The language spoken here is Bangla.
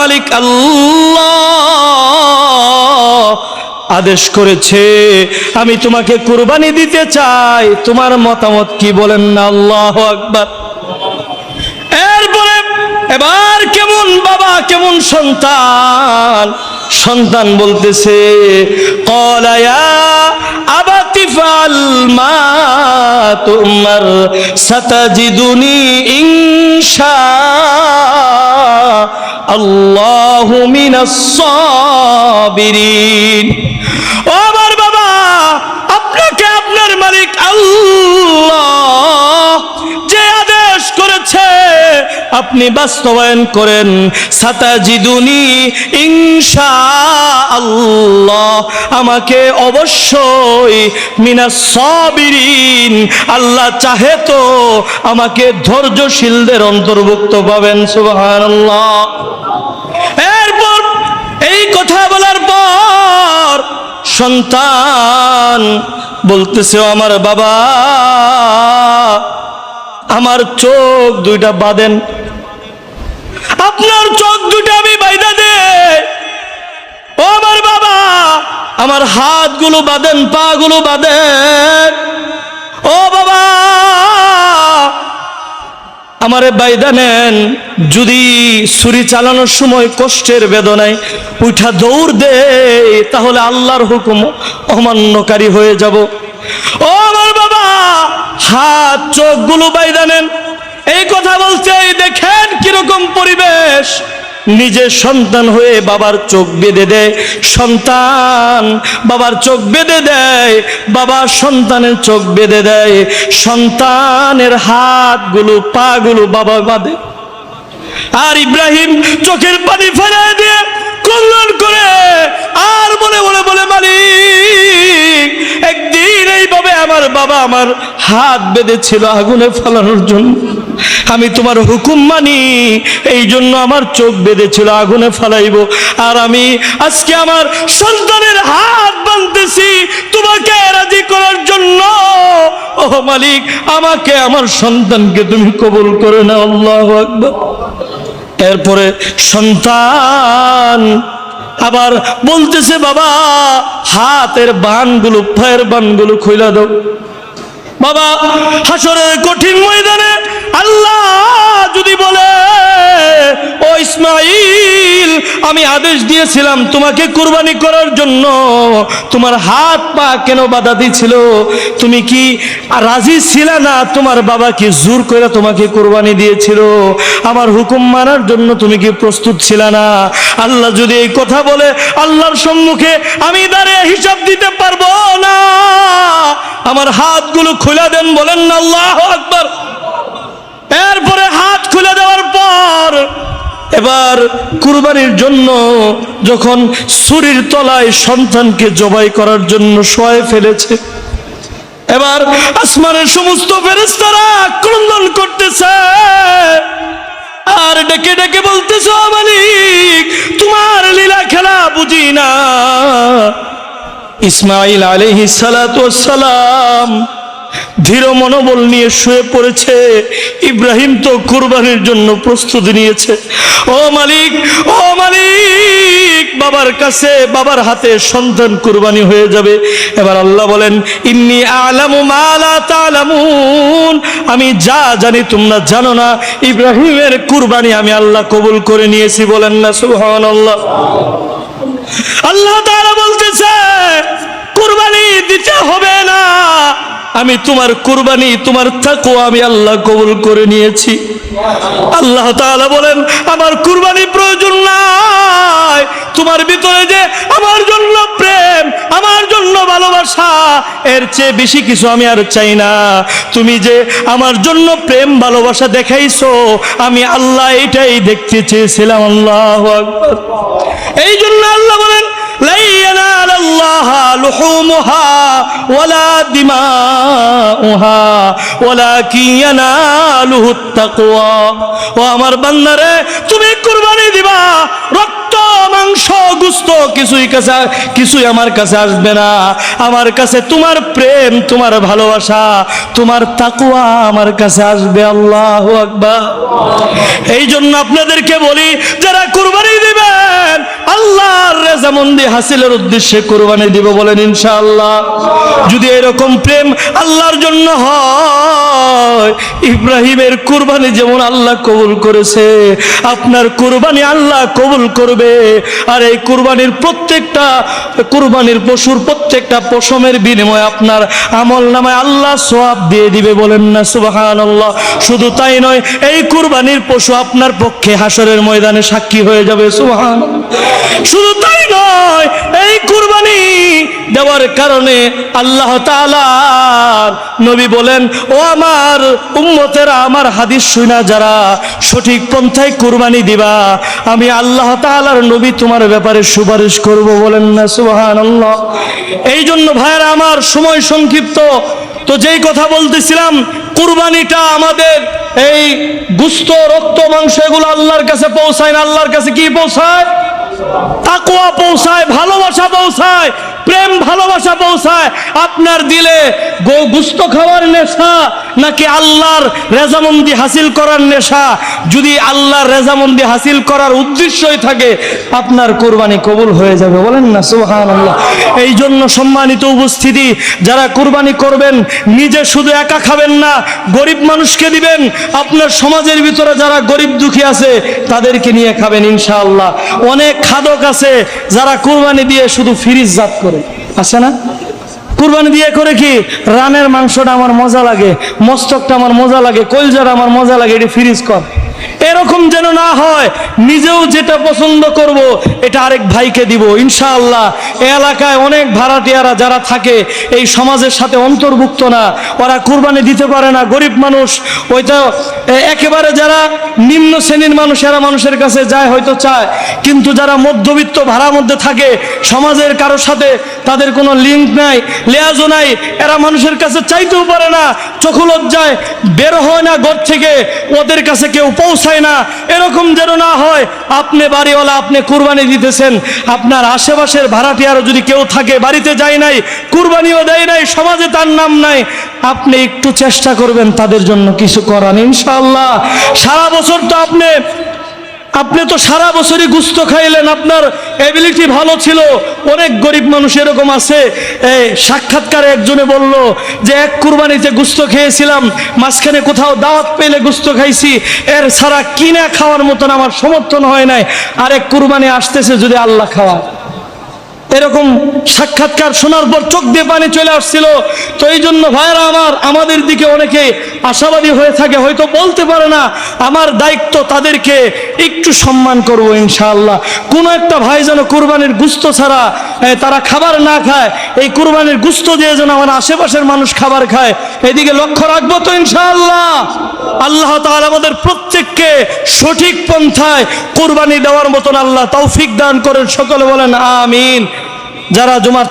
মালিক আল্লাহ। আদেশ করেছে, আমি তোমাকে কুরবানি দিতে চাই। তোমার মতামত কি বলেন না? আল্লাহ আকবার। এরপরে, এবার কেমন বাবা, কেমন সন্তান? সন্তান বলতেছে কলায়া আবাতি ফাল মা তোমার আল্লাহু মিনাস সাবিরিন। ও বাবা, আপনাকে আপনার মালিক আল্লাহ যে আদেশ করেছে, আপনি বাস্তবায়ন করেন। সাতাজিদুনি ইনশা আল্লাহ আমাকে অবশ্যই মিনা সাবিরিন। আল্লাহ চাহে তো আমাকে ধৈর্যশীলদের অন্তর্ভুক্ত পাবেন, সুবহানাল্লাহ এরপর এই কথা বলার পর সন্তান বলতেছে আমার বাবা, আমার চোখ দুইটা বাঁধেন। আপনার চোখ দুইটা আমি বাইদা দে। ও আমার বাবা, আমার হাতগুলো বাঁধেন, পাগুলো বাঁধেন। ও বাবা আমারে বাইদা নেন, যদি ছুরি চালানোর সময় কষ্টের বেদনায় উঠা দৌড় দে তাহলে আল্লাহর হুকুম অমান্যকারী হয়ে যাব। ও আমার বাবা, হাত, চোখগুলো বাইদা নেন। এই কথা বলছে দেখেন কীরকম পরিবেশ। নিজের সন্তান হয়ে বাবার চোখ বেঁধে দেয়। সন্তান বাবার চোখ বেঁধে দেয়, বাবা সন্তানের চোখ বেঁধে দেয়। সন্তানের হাতগুলো, পাগুলো বাবা বাঁধে। আর ইব্রাহিম চোখের পানি ফেলে দিয়ে কল্যাণ করে, আর মনে মনে বলে, মালিক, একদিন এইভাবে আমার বাবা আমার হাত বেঁধেছিল আগুনে ফেলানোর জন্য। আমি তোমার হুকুম মানি, এই জন্য আমার চোখ বেঁধেছিল, আগুনে ফেলাইব। আর আমি আজকে আমার সন্তানের হাত বাঁধতেছি, তোমাকে রাজি করার জন্য। ও মালিক, আমাকে আমার সন্তানকে তুমি কবুল করে না আল্লাহ আকবার। এরপরে সন্তান আবার বলতেছে, বাবা, হাতের বানগুলো, পায়ের বানগুলো খুইলা দাও। বাবা, হাসরের কঠিন ময়দানে আল্লাহ যদি বলে, ও ইসমাইল আমি আদেশ দিয়েছিলাম তোমাকে কুরবানি করার জন্য। তোমার হাত পা কেন বাধা দিছিল তুমি কি রাজি ছিলে না? তোমার বাবা কি জোর করে তোমাকে কুরবানি দিয়েছিল? আমার হুকুম মানার জন্য তুমি কি প্রস্তুত ছিলে না? আল্লাহ যদি এই কথা বলে, আল্লাহর সম্মুখে আমি দাঁড়িয়ে হিসাব দিতে পারব না। আমার হাতগুলো খুলে দেন বলেন না, আল্লাহ আকবার। খুলে দেওয়ার পর এবার কুরবানির জন্য যখন ছুরির তলায় সন্তানকে জবাই করার জন্য শোয়ে ফেলেছে, এবার আসমানের সমস্ত ফেরেস্তারা ক্রন্দন করতেছে। আর ডেকে ডেকে বলতেছ মালিক, তোমার লীলা খেলা বুঝি না। ইসমাইল আলহি সালাম ধীর মনোবল নিয়ে শুয়ে পড়েছে। ইব্রাহিম তো কুরবানির জন্য প্রস্তুতি নিয়েছে। ও মালিক ও মালিক, বাবার কাছে, বাবার হাতে সন্তান কুরবানি হয়ে যাবে। এবার আল্লাহ বলেন, ইন্নি আলামু মালা তালামুন। আমি যা জানি তোমরা জানো না। ইব্রাহিমের কুরবানি আমি আল্লাহ কবুল করে নিয়েছি বলেন না, সুবহানাল্লাহ। আল্লাহ তাআলা বলতেছে, কুরবানি দিতে হবে না। আমি তোমার কুরবানি, তোমার থাকো আমি আল্লাহ কবুল করে নিয়েছি। আল্লাহ তাআলা বলেন, আমার কুরবানি প্রয়োজন নাই। তোমার ভিতরে যে আমার জন্য প্রেম, আমার জন্য ভালোবাসা, এর চেয়ে বেশি কিছু আমি আর চাই না। তুমি যে আমার জন্য প্রেম, ভালোবাসা দেখাইছো, আমি আল্লাহ এটাই দেখতে চেয়েছিলাম, আল্লাহ এই জন্য আল্লাহ বলেন ও আমার বান্দারে তুমি কুরবানি দিবা। রক্ত মাংস গুস্ত কিছুই কাছে কিছুই আমার কাছে আসবে না। আমার কাছে তোমার প্রেম তোমার ভালোবাসা তোমার তাকুয়া আমার কাছে আসবে। আল্লাহ আকবার। এই জন্য আপনাদেরকে বলি যারা কুরবানি দিবেন আল্লাহর রেজামন্দি হাসিলের উদ্দেশ্যে কুরবানি দিব বলেন ইনশাআল্লাহ। যদি এরকম প্রেম আল্লাহর জন্য হয়, ইব্রাহিমের কুরবানি যেমন আল্লাহ কবুল করেছে, আপনার কুরবানি আল্লাহ কবুল করবে। আর এই কুরবানির প্রত্যেকটা, কুরবানির পশুর প্রত্যেকটা পশমের বিনিময়ে আপনার আমল নামায় আল্লাহ সোয়াব দিয়ে দিবে বলেন না সুবাহান শুধু তাই নয়, এই কুরবানির পশু আপনার পক্ষে হাসরের ময়দানে সাক্ষী হয়ে যাবে সুবাহান শুধু তাই নয় এই কুরবানি দেওয়ার কারণে আল্লাহ নবী বলেন, ও আমার উম্মতেরা, আমার হাদিস শুনা যারা সঠিক পন্থায় কুরবানি দিবা, আমি আল্লাহ তাআলার নবী তোমার ব্যাপারে সুপারিশ করব। বলেন না, সুবহানাল্লাহ। এই জন্য ভাইয়েরা, আমার সময় সংক্ষিপ্ত। তো যেই কথা বলতেছিলাম, কুরবানিটা আমাদের এই গুস্ত, রক্ত, মাংস, এগুলো আল্লাহর কাছে পৌঁছায় না, আল্লাহর কাছে কি পৌঁছায়? তাকুয়া পৌঁছায় ভালোবাসা পৌঁছায়। প্রেম ভালোবাসা পৌঁছায়, আপনার দিলে গুস্ত খাওয়ার নেশা নাকি আল্লাহর রেজামন্দি হাসিল করার নেশা? যদি আল্লাহর রেজামন্দি হাসিল করার উদ্দেশ্যই থাকে, আপনার কোরবানি কবুল হয়ে যাবে। বলেন না সুহান আল্লাহ এই জন্য সম্মানিত উপস্থিতি, যারা কোরবানি করবেন, নিজে শুধু একা খাবেন না, গরিব মানুষকে দিবেন, আপনার সমাজের ভিতরে যারা গরিব দুঃখী আছে, তাদেরকে নিয়ে খাবেন ইনশাআল্লাহ। অনেক খাদক আছে, যারা কুরবানি দিয়ে শুধু ফ্রিজ জাত করে। আছে না? কুরবানি দিয়ে করে কি? রানের মাংসটা আমার মজা লাগে, মস্তকটা আমার মজা লাগে, কলজাটা আমার মজা লাগে, এটি ফ্রিজ কর। এরকম যেন না হয়, নিজেও যেটা পছন্দ করব, এটা আরেক ভাইকে দিব। ইনশাআল্লাহ এলাকায় অনেক ভাড়াটিয়ারা যারা থাকে, এই সমাজের সাথে অন্তর্ভুক্ত না। ওরা কুরবানি দিতে পারে না, গরিব মানুষ। ওইটা একেবারে যারা নিম্ন শ্রেণির মানুষ, এরা মানুষের কাছে যায়, হয়তো চায়। কিন্তু যারা মধ্যবিত্ত ভাড়ার মধ্যে থাকে, সমাজের কারোর সাথে তাদের কোনো লিঙ্ক নাই, লেয়াজও নাই। এরা মানুষের কাছে চাইতেও পারে না চোখলজ্জায় বের হয় না ঘর থেকে। ওদের কাছে কেউ পৌঁছায় না, এরকম যেন না হয়, আপনি বাড়িওয়ালা, আপনি কুরবানি দিতেছেন, আপনার আশেপাশের ভাড়াটি ভাড়াটিয়ারও যদি কেউ থাকে, বাড়িতে যায় নাই, কুরবানিও দেয় নাই, সমাজে তার নাম নাই, আপনি একটু চেষ্টা করবেন তাদের জন্য কিছু করান ইনশাল্লাহ সারা বছর তো আপনি আপনি তো সারা বছরই গুস্ত খাইলেন, আপনার এবিলিটি ভালো ছিল। অনেক গরিব মানুষ এরকম আছে। এই সাক্ষাৎকারে একজনে বলল যে, এক কুরবানিতে গুস্ত খেয়েছিলাম, মাঝখানে কোথাও দাওয়াত পেলে গুস্ত খাইছি। এর সারা কিনা খাওয়ার মতন আমার সমর্থন হয় নাই। আর এক কুরবানি আসতেছে যদি আল্লাহ খাওয়ায়। এরকম সাক্ষাৎকার শোনার পর চোখ দিয়ে পানি চলে আসছিল। তো এই জন্য ভাইরা আমার, আমাদের দিকে অনেকে আশাবাদী হয়ে থাকে, হয়তো বলতে পারে না, আমার দায়িত্ব তাদেরকে একটু সম্মান করব ইনশাআল্লাহ। কোনো একটা ভাই যেন কোরবানির গুস্ত ছাড়া তারা খাবার না খায়। এই কুরবানির গুস্ত দিয়ে যেন আমার আশেপাশের মানুষ খাবার খায়। এদিকে লক্ষ্য রাখব তো ইনশাআল্লাহ। আল্লাহ তাআলা আমাদের প্রত্যেককে সঠিক পন্থায় কুরবানি দেওয়ার মতন আল্লাহ তৌফিক দান করেন। সকলে বলেন, আমিন। যারা জুমার